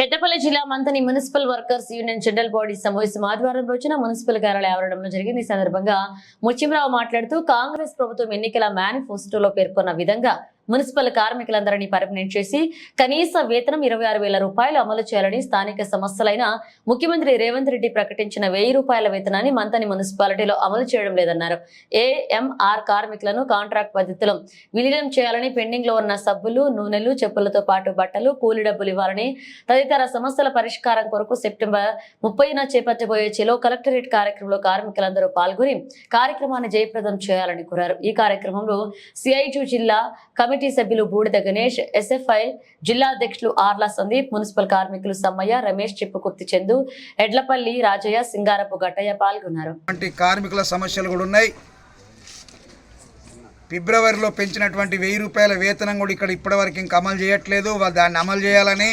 పెద్దపల్లి జిల్లా Manthani municipal workers union general body సమావేశం ఆదివారం రోజున మున్సిపల్ కార్యాలయ ఆవరణంలో జరిగింది. ఈ సందర్భంగా ముచ్చింరావు మాట్లాడుతూ కాంగ్రెస్ ప్రభుత్వం ఎన్నికల మేనిఫెస్టోలో పేర్కొన్న విధంగా మున్సిపల్ కార్మికులందరినీ పర్మనెంట్ చేసి కనీస వేతనం ఇరవై ఆరు వేల రూపాయలు అమలు చేయాలని స్థానిక సమస్యలైన ముఖ్యమంత్రి రేవంత్ రెడ్డి ప్రకటించిన వెయ్యి రూపాయల వేతనాన్ని మంతని మున్సిపాలిటీలో అమలు చేయడం లేదన్నారు. ఏఎంఆర్ కార్మికులను కాంట్రాక్ట్ పద్ధతిలో విలీనం చేయాలని పెండింగ్లో ఉన్న సబ్బులు నూనెలు చెప్పులతో పాటు బట్టలు కూలి డబ్బులు ఇవ్వాలని తదితర సమస్యల పరిష్కారం కొరకు సెప్టెంబర్ ముప్పైన చేపట్టబోయే చెలో కలెక్టరేట్ కార్యక్రమంలో కార్మికులందరూ పాల్గొని కార్యక్రమాన్ని జయప్రదం చేయాలని కోరారు. ఈ కార్యక్రమంలో సిఐటి జిల్లా కమిటీ సభ్యులు బూడిద గణేష్ ఎస్ఎఫ్ఐ జిల్లా అధ్యక్షులు ఆర్లా సందీప్ మున్సిపల్ కార్మికులు సమ్మయ్య రమేష్ చిప్పుకుర్తి చందు ఎడ్లపల్లి రాజయ్య సింగారపు గట్టయ్య పాల్గొన్నారు. వంటి కార్మికుల సమస్యలు కూడా ఉన్నాయి. ఫిబ్రవరిలో పెంచినటువంటి వెయ్యి రూపాయల వేతనం కూడా ఇక్కడ ఇప్పటివరకు ఇంకా అమలు చేయట్లేదు. వాళ్ళు దాన్ని అమలు చేయాలని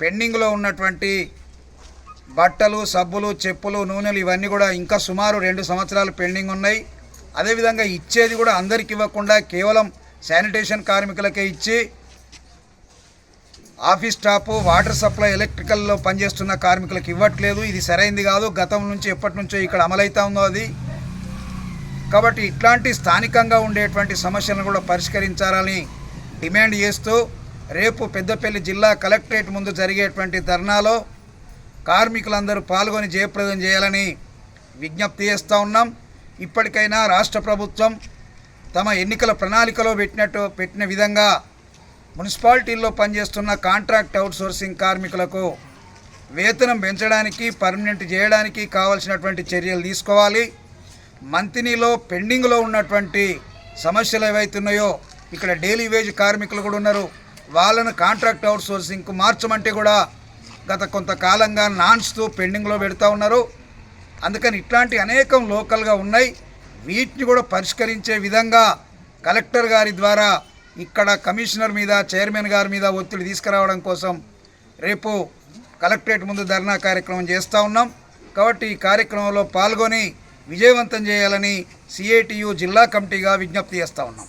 పెండింగ్లో ఉన్నటువంటి బట్టలు సబ్బులు చెప్పులు నూనెలు ఇవన్నీ కూడా ఇంకా సుమారు రెండు సంవత్సరాలు పెండింగ్ ఉన్నాయి. అదేవిధంగా ఇచ్చేది కూడా అందరికి ఇవ్వకుండా కేవలం శానిటేషన్ కార్మికులకే ఇచ్చి ఆఫీస్ స్టాఫ్ వాటర్ సప్లై ఎలక్ట్రికల్లో పనిచేస్తున్న కార్మికులకు ఇవ్వట్లేదు. ఇది సరైంది కాదు. గతం నుంచి ఎప్పటి నుంచో ఇక్కడ అమలైతా ఉందో అది. కాబట్టి ఇట్లాంటి స్థానికంగా ఉండేటువంటి సమస్యలను కూడా పరిష్కరించాలని డిమాండ్ చేస్తూ రేపు పెద్దపల్లి జిల్లా కలెక్టరేట్ ముందు జరిగేటువంటి ధర్నాలో కార్మికులందరూ పాల్గొని జయప్రదం చేయాలని విజ్ఞప్తి చేస్తూ ఉన్నాం. ఇప్పటికైనా రాష్ట్ర ప్రభుత్వం తమ ఎన్నికల ప్రణాళికలో పెట్టినట్టు పెట్టిన విధంగా మున్సిపాలిటీల్లో పనిచేస్తున్న కాంట్రాక్ట్ అవుట్సోర్సింగ్ కార్మికులకు వేతనం పెంచడానికి పర్మనెంట్ చేయడానికి కావాల్సినటువంటి చర్యలు తీసుకోవాలి. మంతినిలో పెండింగ్లో ఉన్నటువంటి సమస్యలు ఏవైతున్నాయో ఇక్కడ డైలీ వేజ్ కార్మికులు కూడా ఉన్నారు. వాళ్ళను కాంట్రాక్ట్ అవుట్సోర్సింగ్కు మార్చమంటే కూడా గత కొంతకాలంగా నాన్స్తూ పెండింగ్లో పెడతా ఉన్నారు. అందుకని ఇట్లాంటి అనేకం లోకల్గా ఉన్నాయి. వీటిని కూడా పరిష్కరించే విధంగా కలెక్టర్ గారి ద్వారా ఇక్కడ కమిషనర్ మీద చైర్మన్ గారి మీద ఒత్తిడి తీసుకురావడం కోసం రేపు కలెక్టరేట్ ముందు ధర్నా కార్యక్రమం చేస్తూ ఉన్నాం. కాబట్టి ఈ కార్యక్రమంలో పాల్గొని విజయవంతం చేయాలని సిఐటియు జిల్లా కమిటీగా విజ్ఞప్తి చేస్తూ ఉన్నాం.